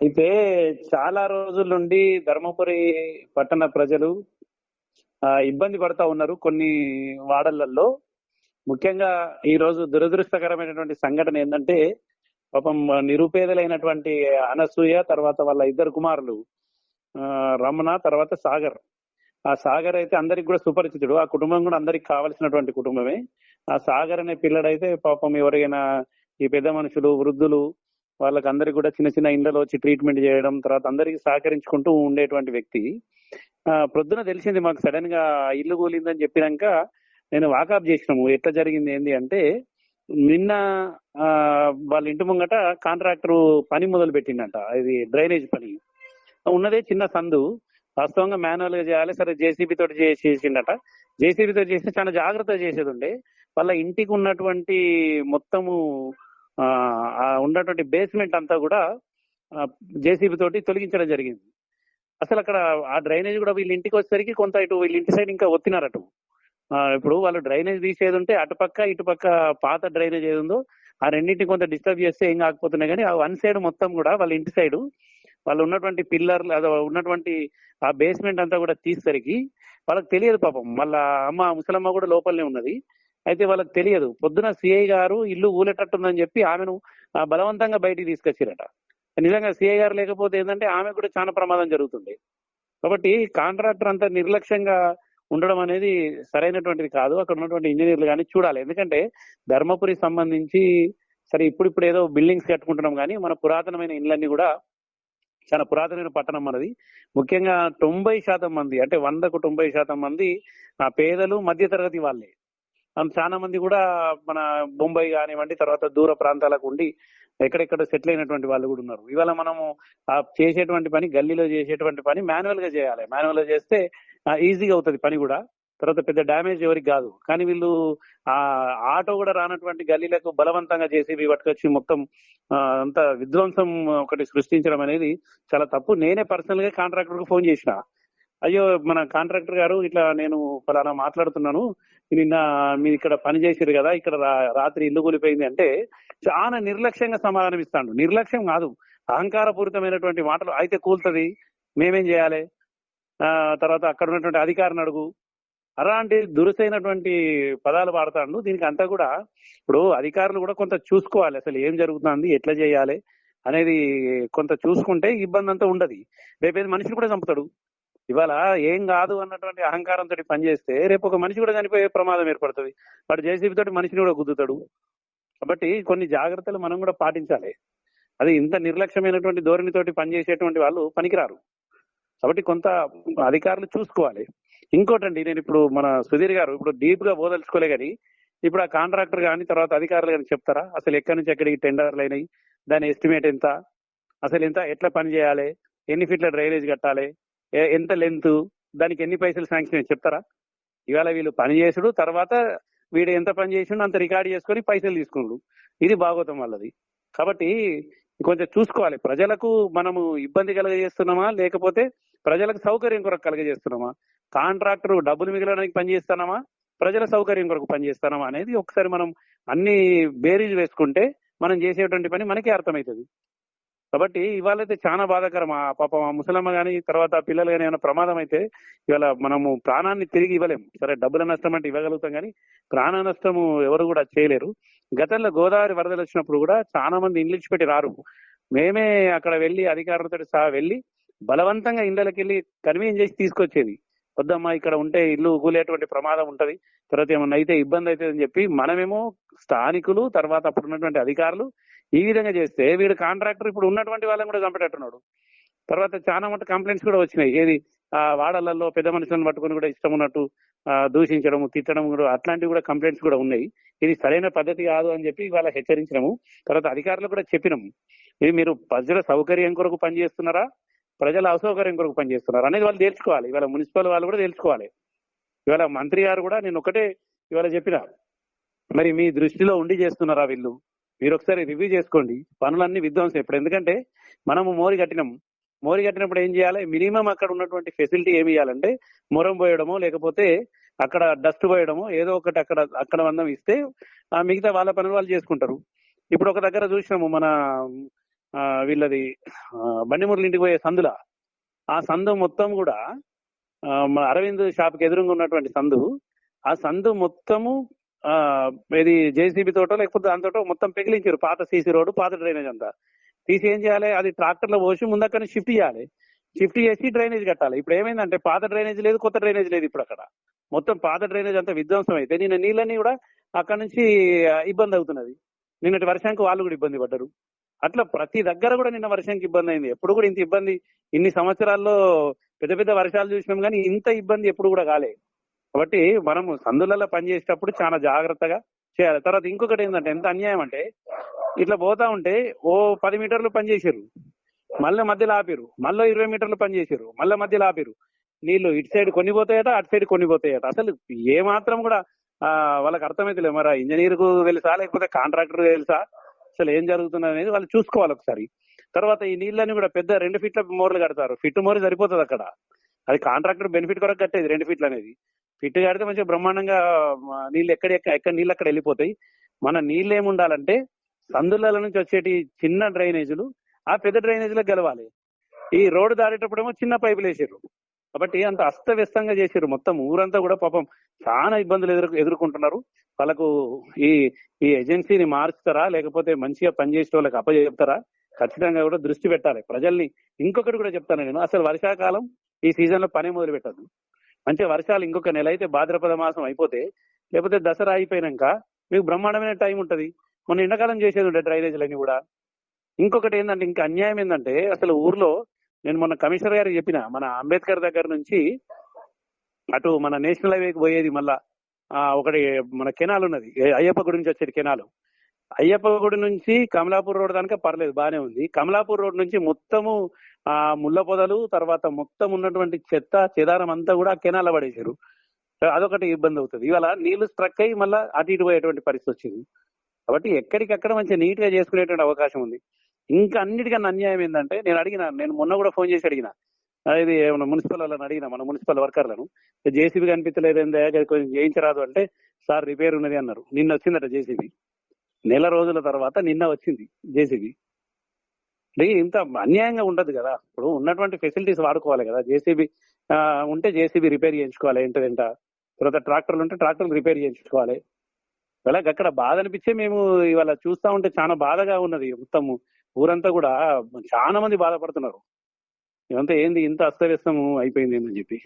అయితే చాలా రోజుల నుండి ధర్మపురి పట్టణ ప్రజలు ఆ, ఇబ్బంది పడతా ఉన్నారు కొన్ని వాడలల్లో. ముఖ్యంగా ఈ రోజు దురదృష్టకరమైనటువంటి సంఘటన ఏంటంటే పాపం నిరుపేదలైనటువంటి అనసూయ తర్వాత వాళ్ళ ఇద్దరు కుమారులు ఆ, రమణ తర్వాత సాగర్. ఆ సాగర్ అయితే అందరికి కూడా సుపరిచితుడు. ఆ కుటుంబం కూడా అందరికి కావలసినటువంటి కుటుంబమే. ఆ సాగర్ అనే పిల్లడైతే పాపం ఎవరైనా ఈ పెద్ద మనుషులు వృద్ధులు వాళ్ళకి అందరికి కూడా చిన్న చిన్న ఇండ్లలో వచ్చి ట్రీట్మెంట్ చేయడం తర్వాత అందరికి సహకరించుకుంటూ ఉండేటువంటి వ్యక్తి. ఆ, ప్రొద్దున తెలిసింది మాకు సడన్గా ఇల్లు కూలిందని చెప్పినాక నేను వాకప్ చేసినాము. ఎట్లా జరిగింది ఏంది అంటే నిన్న ఆ, వాళ్ళ ఇంటి ముంగట కాంట్రాక్టర్ పని మొదలు పెట్టిండట ఇది డ్రైనేజ్ పని. ఉన్నదే చిన్న సందు. వాస్తవంగా మాన్యువల్గా చేయాలి సరే జేసీబీ తోటి చేసిండట. జేసీబీ తోటి చేసి చాలా జాగ్రత్త చేసేది ఉండే. వాళ్ళ ఇంటికి ఉన్నటువంటి మొత్తము ఉన్నటువంటి బేస్మెంట్ అంతా కూడా జేసీబీ తోటి తొలగించడం జరిగింది. అసలు అక్కడ ఆ డ్రైనేజ్ కూడా వీళ్ళ ఇంటికి వచ్చేసరికి కొంత ఇటు వీళ్ళ ఇంటి సైడ్ ఇంకా ఒత్తినారట. ఇప్పుడు వాళ్ళు డ్రైనేజ్ తీసేది ఉంటే అటుపక్క ఇటుపక్క పాత డ్రైనేజ్ ఏది ఉందో ఆ రెండింటిని కొంత డిస్టర్బ్ చేస్తే ఏం కాకపోతున్నాయి కానీ ఆ వన్ సైడ్ మొత్తం కూడా వాళ్ళ ఇంటి సైడ్ వాళ్ళు ఉన్నటువంటి పిల్లర్లు అదే ఉన్నటువంటి ఆ బేస్మెంట్ అంతా కూడా తీసేసరికి వాళ్ళకి తెలియదు పాపం. వాళ్ళ అమ్మ ముసలమ్మ కూడా లోపలనే ఉన్నది. అయితే వాళ్ళకి తెలియదు. పొద్దున సిఐ గారు ఇల్లు ఊలేటట్టుందని చెప్పి ఆమెను బలవంతంగా బయటికి తీసుకొచ్చారట. నిజంగా సిఐ గారు లేకపోతే ఏంటంటే ఆమె కూడా చాలా ప్రమాదం జరుగుతుంది. కాబట్టి కాంట్రాక్టర్ అంతా నిర్లక్ష్యంగా ఉండడం అనేది సరైనటువంటిది కాదు. అక్కడ ఉన్నటువంటి ఇంజనీర్లు కానీ చూడాలి. ఎందుకంటే ధర్మపురి సంబంధించి సరే ఇప్పుడు ఇప్పుడు ఏదో బిల్డింగ్స్ కట్టుకుంటున్నాం కానీ మన పురాతనమైన ఇండ్లన్నీ కూడా చాలా పురాతనమైన పట్టణం మనది. ముఖ్యంగా తొంభై శాతం మంది అంటే వందకు తొంభై శాతం మంది పేదలు మధ్యతరగతి వాళ్ళే. చాలా మంది కూడా మన బొంబాయి కానివ్వండి తర్వాత దూర ప్రాంతాలకు ఉండి ఎక్కడెక్కడ సెటిల్ అయినటువంటి వాళ్ళు కూడా ఉన్నారు. ఇవాళ మనము ఆ చేసేటువంటి పని గల్లీలో చేసేటువంటి పని మాన్యువల్గా చేయాలి. మాన్యువల్గా చేస్తే ఈజీగా అవుతుంది పని కూడా. తర్వాత పెద్ద డ్యామేజ్ ఎవరికి కాదు. కానీ వీళ్ళు ఆ ఆటో కూడా రానటువంటి గల్లీలకు బలవంతంగా చేసి పట్టుకొచ్చి మొత్తం అంత విధ్వంసం ఒకటి సృష్టించడం అనేది చాలా తప్పు. నేనే పర్సనల్గా కాంట్రాక్టర్కు ఫోన్ చేసిన. అయ్యో మన కాంట్రాక్టర్ గారు ఇట్లా నేను ఫలానా మాట్లాడుతున్నాను. నిన్న మీరు ఇక్కడ పని చేసారు కదా ఇక్కడ రాత్రి ఇల్లు కూలిపోయింది అంటే చాలా నిర్లక్ష్యంగా సమాధానం ఇస్తాడు. నిర్లక్ష్యం కాదు. అహంకారపూరితమైనటువంటి మాటలు అయితే కూలుతుంది. మేమేం చేయాలి? ఆ తర్వాత అక్కడ ఉన్నటువంటి అధికారిని అడుగు. అలాంటి దురుసైనటువంటి పదాలు వాడతాడు దీనికి అంతా కూడా ఇప్పుడు అధికారులు కూడా కొంత చూసుకోవాలి. అసలు ఏం జరుగుతుంది ఎట్లా చేయాలి అనేది కొంత చూసుకుంటే ఇబ్బంది అంతా ఉండదు. రేపేది మనిషిని కూడా చంపుతాడు. ఇవాళ ఏం కాదు అన్నటువంటి అహంకారంతో పనిచేస్తే రేపు ఒక మనిషి కూడా చనిపోయే ప్రమాదం ఏర్పడుతుంది. వాడు జేసీబీ తోటి మనిషిని కూడా గుద్దుతాడు. కాబట్టి కొన్ని జాగ్రత్తలు మనం కూడా పాటించాలి. అది ఇంత నిర్లక్ష్యమైనటువంటి ధోరణితోటి పనిచేసేటువంటి వాళ్ళు పనికిరారు. కాబట్టి కొంత అధికారులు చూసుకోవాలి. ఇంకోటండి నేను ఇప్పుడు మన సుధీర్ గారు ఇప్పుడు డీప్గా బోదలుచుకోలే కానీ ఇప్పుడు ఆ కాంట్రాక్టర్ కానీ తర్వాత అధికారులు కానీ చెప్తారా? అసలు ఎక్కడి నుంచి ఎక్కడికి టెండర్లు అయినాయి? దాని ఎస్టిమేట్ ఎంత? అసలు ఎంత? ఎట్లా పని చేయాలి? ఎన్ని ఫీట్ల డ్రైనేజ్ కట్టాలి? ఎంత లెంత్? దానికి ఎన్ని పైసలు శాంక్షన్ చెప్తారా? ఇవాళ వీళ్ళు పని చేసుడు తర్వాత వీడు ఎంత పని చేసిండు అంత రికార్డ్ చేసుకొని పైసలు తీసుకున్నాడు ఇది భాగవతం వాళ్ళది. కాబట్టి కొంచెం చూసుకోవాలి. ప్రజలకు మనము ఇబ్బంది కలగజేస్తున్నామా? లేకపోతే ప్రజలకు సౌకర్యం కొరకు కలగజేస్తున్నామా? కాంట్రాక్టర్ డబ్బులు మిగలడానికి పనిచేస్తున్నామా ప్రజల సౌకర్యం కొరకు పనిచేస్తున్నామా అనేది ఒకసారి మనం అన్ని బేరీజ్ వేసుకుంటే మనం చేసేటువంటి పని మనకే అర్థమవుతుంది. కాబట్టి ఇవాళ అయితే చాలా బాధాకరం. ఆ పాపం ఆ ముసలమ్మ కానీ తర్వాత ఆ పిల్లలు కానీ ఏమైనా ప్రమాదం అయితే ఇవాళ మనము ప్రాణాన్ని తిరిగి ఇవ్వలేం. సరే డబ్బుల నష్టం అంటే ఇవ్వగలుగుతాం కానీ ప్రాణ నష్టము ఎవరు కూడా చేయలేరు. గతంలో గోదావరి వరదలు వచ్చినప్పుడు కూడా చాలా మంది ఇంగ్లీష్ పెట్టి రారు. మేమే అక్కడ వెళ్ళి అధికారులతో సహా వెళ్ళి బలవంతంగా ఇళ్ళకి వెళ్ళి కన్వీన్ చేసి తీసుకొచ్చేది. వద్దమ్మా ఇక్కడ ఉంటే ఇల్లు కూలేటువంటి ప్రమాదం ఉంటది. తర్వాత ఏమన్నా అయితే ఇబ్బంది అవుతుంది అని చెప్పి మనమేమో స్థానికులు తర్వాత అప్పుడు ఉన్నటువంటి అధికారులు ఈ విధంగా చేస్తే వీడు కాంట్రాక్టర్ ఇప్పుడు ఉన్నటువంటి వాళ్ళని కూడా చంపేటట్టున్నాడు. తర్వాత చాలా మటు కంప్లైంట్స్ కూడా వచ్చినాయి. ఏది ఆ వాడలలో పెద్ద మనుషులను పట్టుకొని కూడా ఇష్టం ఉన్నట్టు దూషించడం తిట్టడం కూడా అట్లాంటివి కూడా కంప్లైంట్స్ కూడా ఉన్నాయి. ఇది సరైన పద్ధతి కాదు అని చెప్పి ఇవాళ హెచ్చరించినాము. తర్వాత అధికారులు కూడా చెప్పినాము. ఇది మీరు ప్రజల సౌకర్యం కొరకు పనిచేస్తున్నారా? ప్రజల అసౌకర్యం కొరకు పనిచేస్తున్నారా? అనేది వాళ్ళు తేల్చుకోవాలి. ఇవాళ మున్సిపల్ వాళ్ళు కూడా తెలుసుకోవాలి ఇవాళ మంత్రి గారు కూడా నేను ఒకటే ఇవాళ చెప్పిన. మరి మీ దృష్టిలో ఉండి చేస్తున్నారా వీళ్ళు? మీరు ఒకసారి రివ్యూ చేసుకోండి. పనులన్నీ విధ్వంసం ఇప్పుడు. ఎందుకంటే మనము మోరి కట్టినాం. మోరి కట్టినప్పుడు ఏం చేయాలి? మినిమం అక్కడ ఉన్నటువంటి ఫెసిలిటీ ఏమి ఇవ్వాలంటే మొరం పోయడమో లేకపోతే అక్కడ డస్ట్ పోయడమో ఏదో ఒకటి అక్కడ అక్కడ అందం ఇస్తే ఆ మిగతా వాళ్ళ పనులు వాళ్ళు చేసుకుంటారు. ఇప్పుడు ఒక దగ్గర చూసినాము మన ఆ, వీళ్ళది బండిమూర్లు ఇంటికి పోయే సందుల. ఆ సందు మొత్తం కూడా మన అరవింద్ షాప్కి ఎదురుగా ఉన్నటువంటి సందు. ఆ సందు మొత్తము ఇది జేసీబీ తోటో లేకపోతే దాంతో మొత్తం పెగిలించారు. పాత సీసీ రోడ్డు పాత డ్రైనేజ్ అంతా. తీసి ఏం చేయాలి? అది ట్రాక్టర్లో పోసి ముందక్కడ షిఫ్ట్ చేయాలి. షిఫ్ట్ చేసి డ్రైనేజ్ కట్టాలి. ఇప్పుడు ఏమైందంటే పాత డ్రైనేజ్ లేదు కొత్త డ్రైనేజ్ లేదు ఇప్పుడు అక్కడ. మొత్తం పాత డ్రైనేజ్ అంతా విధ్వంసం అయితే నిన్న నీళ్ళని కూడా అక్కడ నుంచి ఇబ్బంది అవుతున్నది. నిన్నటి వర్షానికి వాళ్ళు కూడా ఇబ్బంది పడ్డారు. అట్లా ప్రతి దగ్గర కూడా నిన్న వర్షానికి ఇబ్బంది అయింది. ఎప్పుడు కూడా ఇంత ఇబ్బంది. ఇన్ని సంవత్సరాల్లో పెద్ద పెద్ద వర్షాలు చూసినాం కానీ ఇంత ఇబ్బంది ఎప్పుడు కూడా కాలే. కాబట్టి మనము సందులలో పనిచేసేటప్పుడు చాలా జాగ్రత్తగా చేయాలి. తర్వాత ఇంకొకటి ఏంటంటే ఎంత అన్యాయం అంటే ఇట్లా పోతా ఉంటే ఓ పది మీటర్లు పనిచేసారు మళ్ళీ మధ్యలో ఆపిరు మళ్ళీ ఇరవై మీటర్లు పనిచేసారు మళ్ళీ మధ్యలో ఆపిరు నీళ్ళు ఇటు సైడ్ కొన్ని పోతాయట అటు సైడ్ కొన్ని పోతాయట అసలు ఏ మాత్రం కూడా ఆ వాళ్ళకి అర్థమైతలేదు. మరి ఇంజనీర్కు తెలుసా? లేకపోతే కాంట్రాక్టర్ తెలుసా? అసలు ఏం జరుగుతున్నది అనేది వాళ్ళు చూసుకోవాలి ఒకసారి. తర్వాత ఈ నీళ్ళని కూడా పెద్ద రెండు ఫీట్ల మోర్లు కడతారు. ఫిట్ మోర్ సరిపోతుంది అక్కడ. అది కాంట్రాక్టర్ బెనిఫిట్ కొరకు కట్టేది రెండు ఫీట్లు అనేది ఫిట్ కడితే మంచిగా బ్రహ్మాండంగా నీళ్ళు ఎక్కడ ఎక్కడ నీళ్ళు అక్కడ వెళ్ళిపోతాయి. మన నీళ్ళు ఏముండాలంటే సందుల నుంచి వచ్చేటి చిన్న డ్రైనేజీలు ఆ పెద్ద డ్రైనేజీలకు గెలవాలి. ఈ రోడ్డు దాటేటప్పుడేమో చిన్న పైపులు వేసారు కాబట్టి అంత అస్తవ్యస్తంగా చేసారు మొత్తం ఊరంతా కూడా పాపం చాలా ఇబ్బందులు ఎదురు ఎదుర్కొంటున్నారు. వాళ్ళకు ఈ ఈ ఏజెన్సీని మార్చుతారా లేకపోతే మంచిగా పనిచేసే వాళ్ళకి అప్పచెప్తారా? ఖచ్చితంగా కూడా దృష్టి పెట్టాలి. ప్రజల్ని ఇంకొకటి కూడా చెప్తాను నేను. అసలు వర్షాకాలం ఈ సీజన్లో పని మొదలు పెట్టద్దు మంచిగా వర్షాలు ఇంకొక నెల అయితే భాద్రపద మాసం అయిపోతే లేకపోతే దసరా అయిపోయినాక మీకు బ్రహ్మాండమైన టైం ఉంటది. మొన్న ఎండాకాలం చేసేది ఉండే డ్రైనేజీలన్నీ కూడా. ఇంకొకటి ఏంటంటే ఇంకా అన్యాయం ఏంటంటే అసలు ఊర్లో నేను మొన్న కమిషనర్ గారు చెప్పిన మన అంబేద్కర్ దగ్గర నుంచి అటు మన నేషనల్ హైవేకి పోయేది మళ్ళా ఒకటి మన కెనాల్ ఉన్నది అయ్యప్ప గుడి నుంచి వచ్చేది కెనాలు. అయ్యప్ప గుడి నుంచి కమలాపూర్ రోడ్ దానిక పర్లేదు బానే ఉంది. కమలాపూర్ రోడ్ నుంచి మొత్తము ఆ ముళ్ళ పొదలు తర్వాత మొత్తం ఉన్నటువంటి చెత్త చెదారం అంతా కూడా కెనాల పడేశారు. అదొకటి ఇబ్బంది అవుతుంది. ఇవాళ నీళ్ళు స్ట్రక్ అయ్యి మళ్ళీ అటు ఇటు పోయేటువంటి పరిస్థితి వచ్చింది. కాబట్టి ఎక్కడికక్కడ మంచిగా నీట్గా చేసుకునేటువంటి అవకాశం ఉంది. ఇంకా అన్నిటికన్నా అన్యాయం ఏంటంటే నేను అడిగిన నేను మొన్న కూడా ఫోన్ చేసి అడిగిన. ఇది ఏమన్నా మున్సిపల్ వాళ్ళని అడిగిన మన మున్సిపల్ వర్కర్లను. జేసీబీ కనిపించలేదు కొంచెం చేయించరాదు అంటే సార్ రిపేర్ ఉన్నది అన్నారు. నిన్న వచ్చిందట జేసీబీ. నెల రోజుల తర్వాత నిన్న వచ్చింది జేసీబీ. ఇంత అన్యాయంగా ఉండదు కదా. ఇప్పుడు ఉన్నటువంటి ఫెసిలిటీస్ వాడుకోవాలి కదా. జేసీబీ ఉంటే జేసీబీ రిపేర్ చేయించుకోవాలి ఏంటంట తర్వాత ట్రాక్టర్లు ఉంటే ట్రాక్టర్లు రిపేర్ చేయించుకోవాలి. అలాగే అక్కడ బాధ అనిపించే మేము ఇవాళ చూస్తా ఉంటే చాలా బాధగా ఉన్నది మొత్తం ఊరంతా కూడా. చాలా మంది బాధపడుతున్నారు. ఇదంతా ఏంది ఇంత అస్తవ్యస్తము అయిపోయింది అని చెప్పి.